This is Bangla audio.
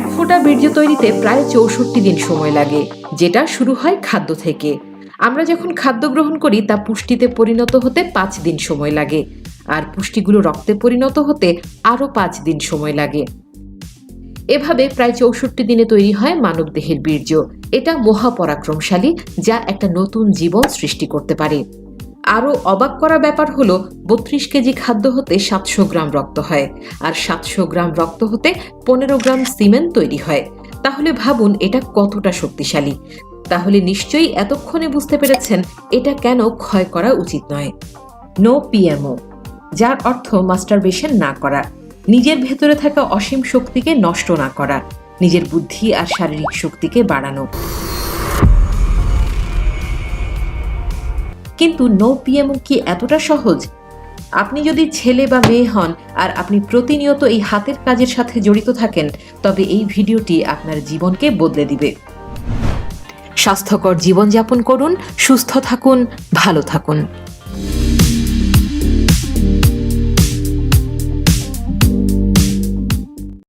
এক ফোঁটা বীর্য তৈরিতে প্রায় চৌষট্টি দিন সময় লাগে, যেটা শুরু হয় খাদ্য থেকে। আমরা যখন খাদ্য গ্রহণ করি, তা পুষ্টিতে পরিণত হতে পাঁচ দিন সময় লাগে, আর পুষ্টিগুলো রক্তে পরিণত হতে আরও পাঁচ দিন সময় লাগে। এভাবে প্রায় চৌষট্টি দিনে তৈরি হয় মানবদেহের বীর্য। এটা মহাপরাক্রমশালী, যা একটা নতুন জীবন সৃষ্টি করতে পারে। আরও অবাক করা ব্যাপার হলো, বত্রিশ কেজি খাদ্য হতে সাতশো গ্রাম রক্ত হয়। আর সাতশো গ্রাম রক্ত হতে পনেরো গ্রাম সিমেন্ট তৈরি হয়। তাহলে ভাবুন, এটা কতটা শক্তিশালী? তাহলে নিশ্চয়ই এতক্ষণে বুঝতে পেরেছেন, এটা কেন ক্ষয় করা উচিত নয়। নো পিএমও যার অর্থ মাস্টারবেশন না করা। নিজের ভেতরে থাকা অসীম শক্তিকে নষ্ট না করা। নিজের বুদ্ধি আর শারীরিক শক্তিকে বাড়ানো। কিন্তু নো পিএমও কি এতটা সহজ? আপনি যদি ছেলে বা মেয়ে হন আর আপনি প্রতিনিয়ত এই হাতের কাজের সাথে জড়িত থাকেন, তবে এই ভিডিওটি আপনার জীবনকে বদলে দিবে। স্বাস্থ্যকর জীবনযাপন করুন, সুস্থ থাকুন, ভালো থাকুন।